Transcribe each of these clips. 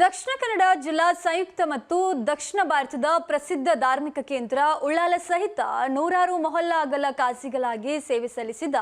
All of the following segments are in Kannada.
ದಕ್ಷಿಣ ಕನ್ನಡ ಜಿಲ್ಲಾ ಸಂಯುಕ್ತ ಮತ್ತು ದಕ್ಷಿಣ ಭಾರತದ ಪ್ರಸಿದ್ಧ ಧಾರ್ಮಿಕ ಕೇಂದ್ರ ಉಳ್ಳಾಲ ಸಹಿತ ನೂರಾರು ಮೊಹಲ್ಲಾ ಅಗಲ ಕಾಸಿಗಳಾಗಿ ಸೇವೆ ಸಲ್ಲಿಸಿದ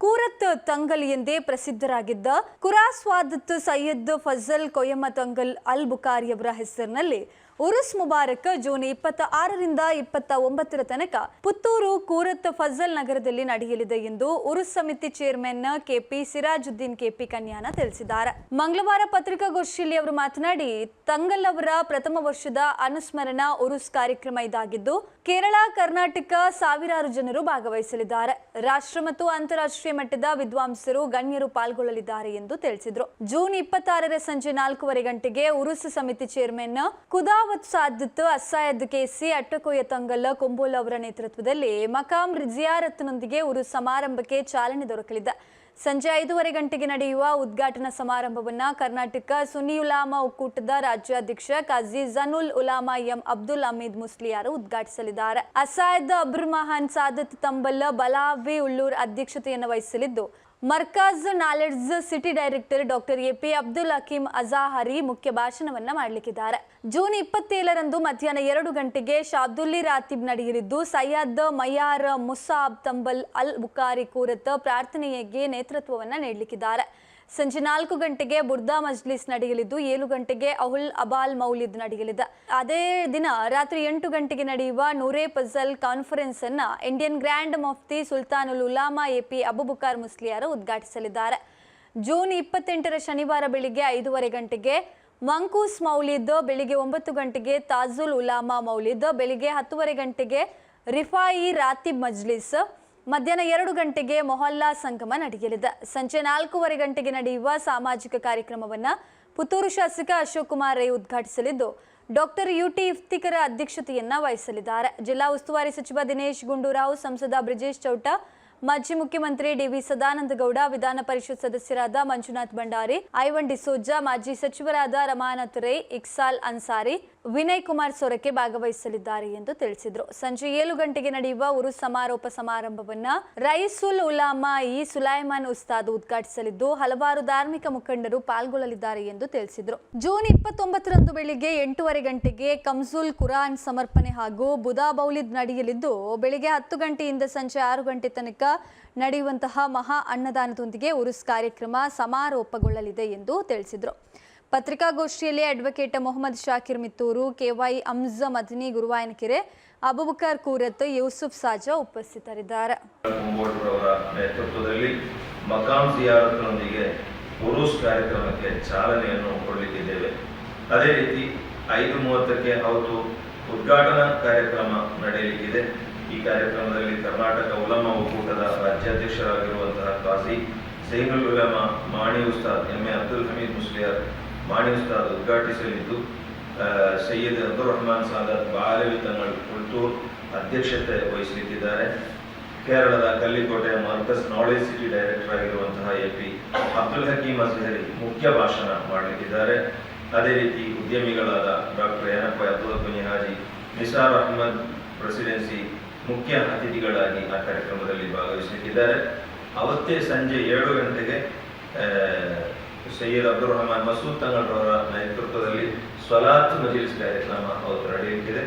ಕೂರತ್ ತಂಗಲ್ ಎಂದೇ ಪ್ರಸಿದ್ಧರಾಗಿದ್ದ ಕುರಾಸ್ವಾದತ್ ಸೈಯದ್ ಫಜಲ್ ಕೊಯಮ್ಮ ತಂಗಲ್ ಅಲ್ ಬುಖಾರಿಯವರ ಹೆಸರಿನಲ್ಲಿ ಉರುಸ್ ಮುಬಾರಕ್ ಜೂನ್ ಇಪ್ಪತ್ತ ಆರರಿಂದ ಇಪ್ಪತ್ತ ಒಂಬತ್ತರ ತನಕ ಪುತ್ತೂರು ಕೂರತ್ ಫಜಲ್ ನಗರದಲ್ಲಿ ನಡೆಯಲಿದೆ ಎಂದು ಉರುಸ್ ಸಮಿತಿ chairman KP Sirajuddin KP Kanyana ತಿಳಿಸಿದ್ದಾರೆ. ಮಂಗಳವಾರ ಪತ್ರಿಕಾಗೋಷ್ಠಿಯಲ್ಲಿ ಅವರು ಮಾತನಾಡಿ, ತಂಗಲ್ ಅವರ ಪ್ರಥಮ ವರ್ಷದ ಅನುಸ್ಮರಣ ಉರುಸ್ ಕಾರ್ಯಕ್ರಮ ಇದಾಗಿದ್ದು, ಕೇರಳ, ಕರ್ನಾಟಕ ಸಾವಿರಾರು ಜನರು ಭಾಗವಹಿಸಲಿದ್ದಾರೆ. ರಾಷ್ಟ್ರ ಮತ್ತು ಅಂತಾರಾಷ್ಟ್ರೀಯ ಮಟ್ಟದ ವಿದ್ವಾಂಸರು, ಗಣ್ಯರು ಪಾಲ್ಗೊಳ್ಳಲಿದ್ದಾರೆ ಎಂದು ತಿಳಿಸಿದರು. ಜೂನ್ ಇಪ್ಪತ್ತಾರರ ಸಂಜೆ ನಾಲ್ಕೂವರೆ ಗಂಟೆಗೆ ಉರುಸ್ ಸಮಿತಿ ಚೇರ್ಮನ್ ಕುದಾವತ್ ಸಾದತ್ ಅಸ್ಸಾಯದ್ ಕೆಸಿ ಅಟ್ಟಕೋಯ ತಂಗಲ್ಲ, ಕೊಂಬೋಲ್ ಅವರ ನೇತೃತ್ವದಲ್ಲಿ ಮಕಾಂ ರಿಜಿಯಾರತ್ನೊಂದಿಗೆ ಉರು ಸಮಾರಂಭಕ್ಕೆ ಚಾಲನೆ ದೊರಕಲಿದೆ. ಸಂಜೆ ಐದೂವರೆ ಗಂಟೆಗೆ ನಡೆಯುವ ಉದ್ಘಾಟನಾ ಸಮಾರಂಭವನ್ನು ಕರ್ನಾಟಕ ಸುನಿ ಉಲಾಮಾ ಒಕ್ಕೂಟದ ರಾಜ್ಯಾಧ್ಯಕ್ಷ ಕಾಜಿ ಜನುಲ್ ಉಲಾಮಾ ಎಂ ಅಬ್ದುಲ್ ಅಮೀದ್ ಮುಸ್ಲಿಯಾರು ಉದ್ಘಾಟಿಸಲಿದ್ದಾರೆ. ಅಸಾಯದ್ ಅಬ್ರು ಮಹಾನ್ ಸಾದತ್ ತಂಬಲ್ಲ ಬಲಾವಿ ಉಳ್ಳೂರ್ ಅಧ್ಯಕ್ಷತೆಯನ್ನು ವಹಿಸಲಿದ್ದು Markaz knowledge city director doctor A P Abdul Hakeem Azhari ಮುಖ್ಯ ಭಾಷಣವನ್ನ ಮಾಡಲಿಕ್ಕಿದ್ದಾರೆ. ಜೂನ್ ಇಪ್ಪತ್ತೇಳರಂದು ಮಧ್ಯಾಹ್ನ ಎರಡು ಗಂಟೆಗೆ ಶಾಬ್ದುಲ್ಲಿ ರಾತಿಬ್ ನಡೆಯಲಿದ್ದು ಸಯ್ಯದ್ ಮಯಾರ್ ಮುಸಾಬ್ ತಂಬಲ್ ಅಲ್ ಬುಖಾರಿ ಕೂರತ್ ಪ್ರಾರ್ಥನೆಗೆ ನೇತೃತ್ವವನ್ನ ನೀಡಲಿಕ್ಕಿದ್ದಾರೆ. ಸಂಜೆ ನಾಲ್ಕು ಗಂಟೆಗೆ ಬುರ್ದಾ ಮಜ್ಲಿಸ್ ನಡೆಯಲಿದ್ದು ಏಳು ಗಂಟೆಗೆ ಅಹುಲ್ ಅಬಾಲ್ ಮೌಲಿದ್ ನಡೆಯಲಿದೆ. ಅದೇ ದಿನ ರಾತ್ರಿ ಎಂಟು ಗಂಟೆಗೆ ನಡೆಯುವ ನೂರೇ ಪಜಲ್ ಕಾನ್ಫರೆನ್ಸ್ ಅನ್ನ Indian grand Mufti Sultanul Ulama AP Abubakar Musliyar ಉದ್ಘಾಟಿಸಲಿದ್ದಾರೆ. ಜೂನ್ ಇಪ್ಪತ್ತೆಂಟರ ಶನಿವಾರ ಬೆಳಿಗ್ಗೆ ಐದೂವರೆ ಗಂಟೆಗೆ ಮಂಕೂಸ್ ಮೌಲಿದ್, ಬೆಳಿಗ್ಗೆ ಒಂಬತ್ತು ಗಂಟೆಗೆ ತಾಜುಲ್ ಉಲಾಮಾ ಮೌಲಿದ್, ಬೆಳಿಗ್ಗೆ ಹತ್ತುವರೆ ಗಂಟೆಗೆ ರಿಫಾಯಿ ರಾತಿಬ್ ಮಜ್ಲಿಸ್ ಮಧ್ಯಾಹ್ನ ಎರಡು ಗಂಟೆಗೆ ಮೊಹಲ್ಲಾ ಸಂಗಮ ನಡೆಯಲಿದೆ. ಸಂಜೆ ನಾಲ್ಕೂವರೆ ಗಂಟೆಗೆ ನಡೆಯುವ ಸಾಮಾಜಿಕ ಕಾರ್ಯಕ್ರಮವನ್ನ ಪುತ್ತೂರು ಶಾಸಕ ಅಶೋಕ್ ಕುಮಾರ್ ರೈ ಉದ್ಘಾಟಿಸಲಿದ್ದು, ಡಾಕ್ಟರ್ ಯುಟಿ ಇಫ್ತಿಕರ ಅಧ್ಯಕ್ಷತೆಯನ್ನ ವಹಿಸಲಿದ್ದಾರೆ. ಜಿಲ್ಲಾ ಉಸ್ತುವಾರಿ ಸಚಿವ ದಿನೇಶ್ ಗುಂಡೂರಾವ್, ಸಂಸದ ಬ್ರಿಜೇಶ್ ಚೌಟ, ಮಾಜಿ ಮುಖ್ಯಮಂತ್ರಿ ಡಿವಿ ಸದಾನಂದ ಗೌಡ, ವಿಧಾನ ಪರಿಷತ್ ಸದಸ್ಯರಾದ ಮಂಜುನಾಥ್ ಭಂಡಾರಿ ಐವನ್ ಡಿಸೋಜಾ ಮಾಜಿ ಸಚಿವರಾದ ರಮಾನಾಥ್ ರೈ, ಇಕ್ಸಾಲ್ ಅನ್ಸಾರಿ ವಿನಯ್ ಕುಮಾರ್ ಸೊರಕೆ ಭಾಗವಹಿಸಲಿದ್ದಾರೆ ಎಂದು ತಿಳಿಸಿದರು. ಸಂಜೆ ಏಳು ಗಂಟೆಗೆ ನಡೆಯುವ ಉರು ಸಮಾರೋಪ ಸಮಾರಂಭವನ್ನ ರೈಸುಲ್ ಉಲಾಮಾ ಇ ಸುಲೈಮಾನ್ ಉಸ್ತಾದ್ ಉದ್ಘಾಟಿಸಲಿದ್ದು, ಹಲವಾರು ಧಾರ್ಮಿಕ ಮುಖಂಡರು ಪಾಲ್ಗೊಳ್ಳಲಿದ್ದಾರೆ ಎಂದು ತಿಳಿಸಿದರು. ಜೂನ್ ಇಪ್ಪತ್ತೊಂಬತ್ತರಂದು ಬೆಳಿಗ್ಗೆ ಎಂಟೂವರೆ ಗಂಟೆಗೆ ಕಮ್ಸುಲ್ ಕುರಾನ್ ಸಮರ್ಪಣೆ ಹಾಗೂ ಬುಧಾ ಬೌಲಿದ್ ನಡೆಯಲಿದ್ದು, ಬೆಳಿಗ್ಗೆ ಹತ್ತು ಗಂಟೆಯಿಂದ ಸಂಜೆ ಆರು ಗಂಟೆ ತನಕ ನಡೆಯುವಂತಹ ಮಹಾ ಅನ್ನದಾನದೊಂದಿಗೆ ಉರುಸ್ ಕಾರ್ಯಕ್ರಮ ಸಮಾರೋಪಗೊಳ್ಳಲಿದೆ ಎಂದು ತಿಳಿಸಿದರು. ಪತ್ರಿಕಾಗೋಷ್ಠಿಯಲ್ಲಿ ಅಡ್ವೊಕೇಟ್ ಮೊಹಮ್ಮದ್ ಶಾಕಿರ್ ಮಿತ್ತೂರು, ಕೆವೈ ಅಮ್ಜ ಮದನಿ ಗುರುವಾಯನಕೆರೆ, ಅಬುಬಕರ್ ಕೂರತ್ ಯೂಸುಫ್ ಸಾಜಾ ಉಪಸ್ಥಿತರಿದ್ದಾರೆ. ನೇತೃತ್ವದಲ್ಲಿ ಮಕಾಂ ಸಿಯಾರತ್ನೊಂದಿಗೆ ಉರುಸ್ ಕಾರ್ಯಕ್ರಮಕ್ಕೆ ಚಾಲನೆಯನ್ನು ಕೊಡಲಿಕ್ಕಿದ್ದೇವೆ. ಅದೇ ರೀತಿ ಐದು ಮೂವತ್ತಕ್ಕೆ ಅವತ್ತು ಉದ್ಘಾಟನಾ ಕಾರ್ಯಕ್ರಮ ನಡೆಯಲಿದೆ ಈ ಕಾರ್ಯಕ್ರಮದಲ್ಲಿ ಕರ್ನಾಟಕ ಉಲಮ ಒಕ್ಕೂಟದ ರಾಜ್ಯಾಧ್ಯಕ್ಷರಾಗಿರುವಂತಹ ಕಾಸಿ ಸೈನುಲ್ ಉಲಮ, ಮಾಣಿ ಉಸ್ತಾದ್, ಎಂ ಎ ಅಬ್ದುಲ್ ಹಮೀದ್ ಮುಸ್ಲಿಯಾರ್ ಉಸ್ತಾದ್ ಉದ್ಘಾಟಿಸಲಿದ್ದು ಸೈಯದ್ ಅಬ್ದುಲ್ ರಹಮಾನ್ ಸಾದತ್ ಬಾಲವಿ ತಂಗಳ್ ಕುಲ್ತೂರ್ ಅಧ್ಯಕ್ಷತೆ ವಹಿಸಲಿದ್ದಾರೆ ಕೇರಳದ ಕಲ್ಲಿಕೋಟೆಯ ಮರ್ಕಸ್ ನಾಲೆಜ್ ಸಿಟಿ ಡೈರೆಕ್ಟರ್ ಆಗಿರುವಂತಹ ಎ ಪಿ ಅಬ್ದುಲ್ ಹಕೀಮ್ ಅಜ್ಹರಿ ಮುಖ್ಯ ಭಾಷಣ ಮಾಡಲಿದ್ದಾರೆ ಅದೇ ರೀತಿ ಉದ್ಯಮಿಗಳಾದ ಡಾಕ್ಟರ್ ಯನಪ್ಪ ಅಬ್ದುಲ್ ಬನಿಹಾಜಿ ಹಾಜಿ, ನಿಸಾರ್ ಅಹಮದ್ ಪ್ರೆಸಿಡೆನ್ಸಿ ಮುಖ್ಯ ಅತಿಥಿಗಳಾಗಿ ಆ ಕಾರ್ಯಕ್ರಮದಲ್ಲಿ ಭಾಗವಹಿಸಲಿದ್ದಾರೆ ಅವತ್ತೇ ಸಂಜೆ ಏಳು ಗಂಟೆಗೆ ಸೈಯದ್ ಅಬ್ದುಲ್ ರಹಮಾನ್ ಮಸೂದ್ ತಂಗಳ್ರವರ ನೇತೃತ್ವದಲ್ಲಿ ಸ್ವಲಾತ್ ಮಜಿಲ್ಸ್ ಕಾರ್ಯಕ್ರಮ ಅವತ್ತು ನಡೆಯುತ್ತಿದೆ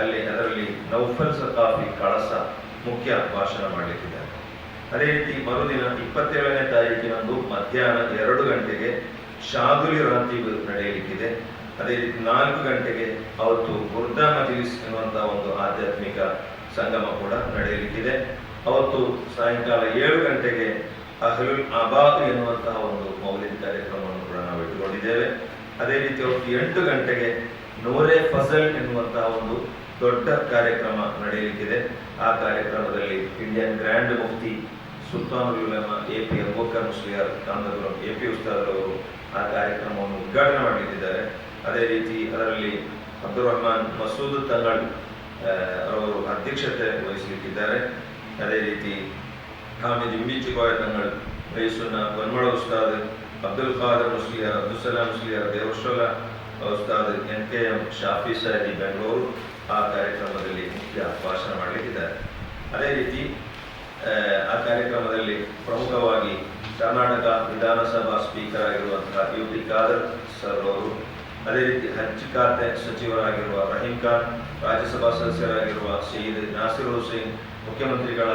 ಅಲ್ಲಿ ಅದರಲ್ಲಿ ನೌಫಲ್ ಸಕಾಫಿ ಕಳಸ ಮುಖ್ಯ ಭಾಷಣ ಮಾಡಲಿಕ್ಕಿದ್ದಾರೆ ಅದೇ ರೀತಿ ಮರುದಿನ ಇಪ್ಪತ್ತೇಳನೇ ತಾರೀಕಿನಂದು ಮಧ್ಯಾಹ್ನ ಎರಡು ಗಂಟೆಗೆ ಶಾದುಲಿ ರಾತೀಬ್ ನಡೆಯಲಿಕ್ಕಿದೆ. ಅದೇ ರೀತಿ ನಾಲ್ಕು ಗಂಟೆಗೆ ಅವತ್ತು ಬುರ್ದಾ ಮಜೀಸ್ ಎನ್ನುವಂತಹ ಒಂದು ಆಧ್ಯಾತ್ಮಿಕ ಸಂಗಮ ಕೂಡ ನಡೆಯಲಿಕ್ಕಿದೆ. ಅವತ್ತು ಸಾಯಂಕಾಲ ಏಳು ಗಂಟೆಗೆ ಅಹ್ಲುಲ್ ಅಬಾದ್ ಎನ್ನುವಂತಹ ಒಂದು ಮೌಲಿಕ ಕಾರ್ಯಕ್ರಮವನ್ನು ಕೂಡ ನಾವು ಇಟ್ಟುಕೊಂಡಿದ್ದೇವೆ. ಅದೇ ರೀತಿ ಅವತ್ತು ಎಂಟು ಗಂಟೆಗೆ ನೂರೇ ಫಸಲ್ ಎನ್ನುವಂತಹ ಒಂದು ದೊಡ್ಡ ಕಾರ್ಯಕ್ರಮ ನಡೆಯಲಿಕ್ಕಿದೆ. ಆ ಕಾರ್ಯಕ್ರಮದಲ್ಲಿ Indian grand Mufti Sultan Ulama A P Abubakar Musliyar Kanthapuram A P ಉಸ್ತಾದರವರು ಆ ಕಾರ್ಯಕ್ರಮವನ್ನು ಉದ್ಘಾಟನೆ ಮಾಡಲಿದ್ದಾರೆ ಅದೇ ರೀತಿ ಅದರಲ್ಲಿ ಅಬ್ದುಲ್ ರಹಮಾನ್ ಮಸೂದ್ ತಂಗಳ್ ಅವರು ಅಧ್ಯಕ್ಷತೆ ವಹಿಸಲಿಕ್ಕಿದ್ದಾರೆ. ಅದೇ ರೀತಿ ಕೋಯ ತಂಗಳ್ ರೈಸುನ ಬನ್ಮಳ Ustad Abdul Khader Musliyar Abdul Salam Musliyar Devashola Ustad N K M Shafi Sahi Bengaluru ಆ ಕಾರ್ಯಕ್ರಮದಲ್ಲಿ ಮುಖ್ಯ ಭಾಷಣ ಮಾಡಲಿಕ್ಕಿದ್ದಾರೆ. ಅದೇ ರೀತಿ ಆ, ಕಾರ್ಯಕ್ರಮದಲ್ಲಿ ಪ್ರಮುಖವಾಗಿ ಕರ್ನಾಟಕ ವಿಧಾನಸಭಾ ಸ್ಪೀಕರ್ ಆಗಿರುವಂತಹ ಯು ಟಿ ಖಾದರ್ ಸರ್ ಅವರು ಅದೇ ರೀತಿ ಹಜ್ ಖಾತೆ ಸಚಿವರಾಗಿರುವ ರಹೀಂ ಖಾನ್ ರಾಜ್ಯಸಭಾ ಸದಸ್ಯರಾಗಿರುವ ಸಯೀದ್ ನಾಸಿರ್ ಹುಸೇನ್ ಮುಖ್ಯಮಂತ್ರಿಗಳ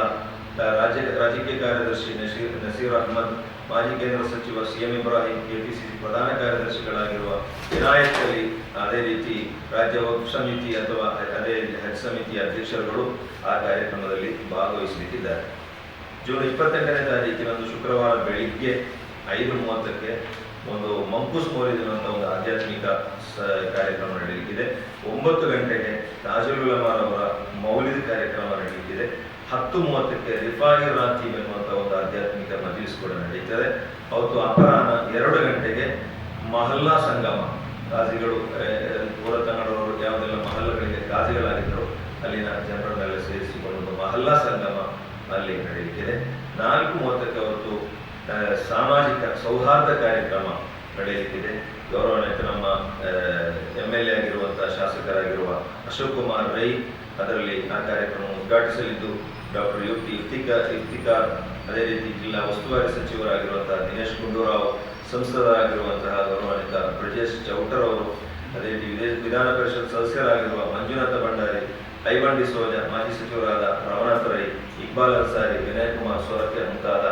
ರಾಜ್ಯ ರಾಜಕೀಯ ಕಾರ್ಯದರ್ಶಿ ನಸೀರ್ ನಸೀರ್ ಅಹ್ಮದ್, ಮಾಜಿ ಕೇಂದ್ರ ಸಚಿವ ಸಿ ಎಂ ಇಬ್ರಾಹಿಂ ಕೆಪಿಸಿಸಿ ಪ್ರಧಾನ ಕಾರ್ಯದರ್ಶಿಗಳಾಗಿರುವ ವಿನಾಯಕ್ ಅಲಿ ಅದೇ ರೀತಿ ರಾಜ್ಯ ವಕ್ಫ್ ಸಮಿತಿ ಅಥವಾ ಅದೇ ಹಜ್ ಸಮಿತಿಯ ಅಧ್ಯಕ್ಷರುಗಳು ಆ ಕಾರ್ಯಕ್ರಮದಲ್ಲಿ ಭಾಗವಹಿಸಲಿಕ್ಕಿದ್ದಾರೆ. ಜೂನ್ ಇಪ್ಪತ್ತೆಂಟನೇ ತಾರೀಕಿನಂದು ಶುಕ್ರವಾರ ಬೆಳಿಗ್ಗೆ ಐದು ಮೂವತ್ತಕ್ಕೆ ಒಂದು ಮಂಕುಸ್ ಮೌಲಿದ್ ಅನ್ನುವಂಥ ಒಂದು ಆಧ್ಯಾತ್ಮಿಕ ಕಾರ್ಯಕ್ರಮ ನಡೆಯಲಿಕ್ಕಿದೆ. ಒಂಬತ್ತು ಗಂಟೆಗೆ ತಾಜುಲ್ ಅವರ ಮೌಲಿದ್ ಕಾರ್ಯಕ್ರಮ ನಡೆಯಲಿಕ್ಕಿದೆ. ಹತ್ತು ಮೂವತ್ತಕ್ಕೆ ರಿಫಾಯಿ ರಾತೀಬ್ ಎನ್ನುವಂಥ ಒಂದು ಆಧ್ಯಾತ್ಮಿಕ ಮಜೀಸ್ ಕೂಡ ನಡೀತದೆ. ಅವತ್ತು ಅಪರಾಹ್ನ ಎರಡು ಗಂಟೆಗೆ ಮಹಲ್ಲಾ ಸಂಗಮ. ಗಾಜಿಗಳು ಪೂರ ಕನ್ನಡವರು ಯಾವುದೆಲ್ಲ ಮಹಲ್ಲಗಳಿಗೆ ಗಾಜಿಗಳಾಗಿದ್ದರು ಅಲ್ಲಿನ ಜನರನ್ನೆಲ್ಲ ಸೇರಿಸಿಕೊಂಡು ಮಹಲ್ಲಾ ಸಂಗಮ ಅಲ್ಲಿ ನಡೆಯುತ್ತಿದೆ. ನಾಲ್ಕು ಮೂವತ್ತಕ್ಕೆ ಅವತ್ತು ಸಾಮಾಜಿಕ ಸೌಹಾರ್ದ ಕಾರ್ಯಕ್ರಮ ನಡೆಯುತ್ತಿದೆ. ಗೌರವಾನ್ವಿತ ನಮ್ಮ ಎಂ ಎಲ್ ಎ ಆಗಿರುವಂತಹ ಶಾಸಕರಾಗಿರುವ ಅಶೋಕ್ ಕುಮಾರ್ ರೈ ಅದರಲ್ಲಿ ಆ ಕಾರ್ಯಕ್ರಮ ಉದ್ಘಾಟಿಸಲಿದ್ದು. ಡಾಕ್ಟರ್ ಯು ಇಫ್ತಿಕಾರ್ ಇಫ್ತಿಕಾರ್ ಅದೇ ರೀತಿ ಜಿಲ್ಲಾ ಉಸ್ತುವಾರಿ ಸಚಿವರಾಗಿರುವಂತಹ ದಿನೇಶ್ ಗುಂಡೂರಾವ್, ಸಂಸದರಾಗಿರುವಂತಹ ಗೌರವಾನ್ವಿತ ಬ್ರಿಜೇಶ್ ಚೌಟರ್ ಅವರು, ಅದೇ ರೀತಿ ವಿದೇಶ ವಿಧಾನ ಪರಿಷತ್ ಸದಸ್ಯರಾಗಿರುವ ಮಂಜುನಾಥ ಭಂಡಾರಿ ಐವನ್ ಡಿಸೋಜ ಮಾಜಿ ಸಚಿವರಾದ ರಮನಾಥ್ ರೈ ಇಕ್ಬಾಲ್ ಅನ್ಸಾರಿ, ವಿನಯ್ ಕುಮಾರ್ ಸೊರಕೆ ಮುಂತಾದ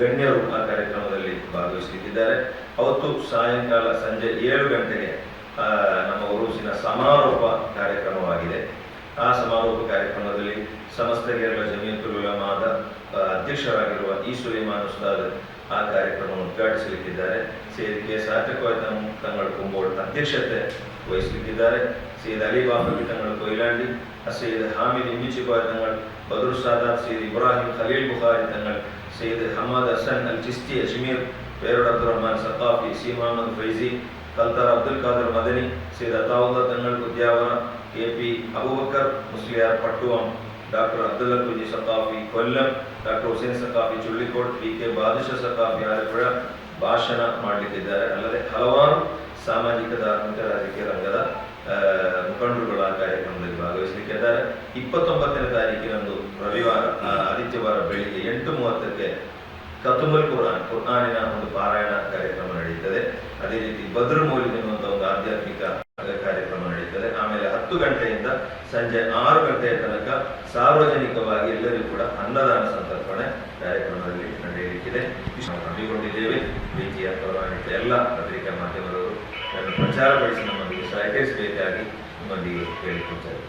ಗಣ್ಯರು ಆ ಕಾರ್ಯಕ್ರಮದಲ್ಲಿ ಭಾಗವಹಿಸಲಿದ್ದಾರೆ ಅವತ್ತು ಸಾಯಂಕಾಲ ಸಂಜೆ ಏಳು ಗಂಟೆಗೆ ನಮ್ಮ ಉರುಸಿನ ಸಮಾರೋಪ ಕಾರ್ಯಕ್ರಮವಾಗಿದೆ. ಆ ಸಮಾರೋಪ ಕಾರ್ಯಕ್ರಮದಲ್ಲಿ ಸಮಸ್ತ ಕೇರಳ ಆ, ಅಧ್ಯಕ್ಷರಾಗಿರುವ ಈ ಸುಲೇಮಾನ್ ಉಸ್ತಾದ್ ಆ ಕಾರ್ಯಕ್ರಮವನ್ನು ಉದ್ಘಾಟಿಸಲಿಕ್ಕಿದ್ದಾರೆ. ಸೇರಿಕೆ ಸಾರ್ಥಕವಾದ ತಂಗಳ ಕುಂಬೋಳ ಅಧ್ಯಕ್ಷತೆ ವಹಿಸಲಿಕ್ಕಿದ್ದಾರೆ. Sayyid Ali Bafi Thangal Koyilandy Sayyid Hamid Immichibai Thangal Badru Sadat Sayyid Ibrahim Khalil Bukhari Thangal Sayyid Hamad Hasan Al Chishti Ajmer Berod Abdul Rahman C Mohammed Faizi Kalthar Abdul Khader Madani Sayyid Athaulla Thangal Udyavar A P Abubakar, Musliyar Pattuvam, doctor Abdulla Kunhi Saqafi Kollam, doctor Hussain Saqafi Chullikode, P K Badusha Saqafi Arapura ಭಾಷಣ ಮಾಡಲಿಕ್ಕಿದ್ದಾರೆ. ಅಲ್ಲದೆ ಹಲವಾರು ಸಾಮಾಜಿಕ ಧಾರ್ಮಿಕ ರಾಜಕೀಯ ರಂಗದ ಮುಖಂಡರುಗಳ ಕಾರ್ಯಕ್ರಮದಲ್ಲಿ ಭಾಗವಹಿಸಲಿಕ್ಕಿದ್ದಾರೆ. ಇಪ್ಪತ್ತೊಂಬತ್ತನೇ ತಾರೀಕಿನಂದು ರವಿವಾರ ಆದಿತ್ಯವಾರ ಬೆಳಿಗ್ಗೆ ಎಂಟು ಮೂವತ್ತಕ್ಕೆ ಕತುಮಲ್ ಕುರಾನ್ ಕುರ್ನಾನಿನ ಒಂದು ಪಾರಾಯಣ ಕಾರ್ಯಕ್ರಮ ನಡೆಯುತ್ತದೆ ಅದೇ ರೀತಿ ಭದ್ರಮೌಲಿ ಎನ್ನುವಂಥ ಒಂದು ಆಧ್ಯಾತ್ಮಿಕ ಕಾರ್ಯಕ್ರಮ ನಡೆಯುತ್ತದೆ ಆಮೇಲೆ ಹತ್ತು ಗಂಟೆಯಿಂದ ಸಂಜೆ ಆರು ಗಂಟೆಯ ತನಕ ಸಾರ್ವಜನಿಕವಾಗಿ ಎಲ್ಲರಿಗೂ ಕೂಡ ಅನ್ನದಾನ ಸಂತರ್ಪಣೆ ಕಾರ್ಯಕ್ರಮದಲ್ಲಿ ನಡೆಯಲಿಕ್ಕಿದೆ. ಹಮ್ಮಿಕೊಂಡಿದ್ದೇವೆ. ಪ್ರೀತಿಯ ಪೌರಾಣಿಕ ಎಲ್ಲ ಪತ್ರಿಕಾ ಮಾಧ್ಯಮದವರು ಪ್ರಚಾರ ಪ್ರಚಾರಪಡಿಸಿ ನಮ್ಮೊಂದಿಗೆ ಸಹಕರಿಸಬೇಕಾಗಿ ನಿಮ್ಮೊಂದಿಗೆ ಕೇಳಿಕೊಳ್ತಾರೆ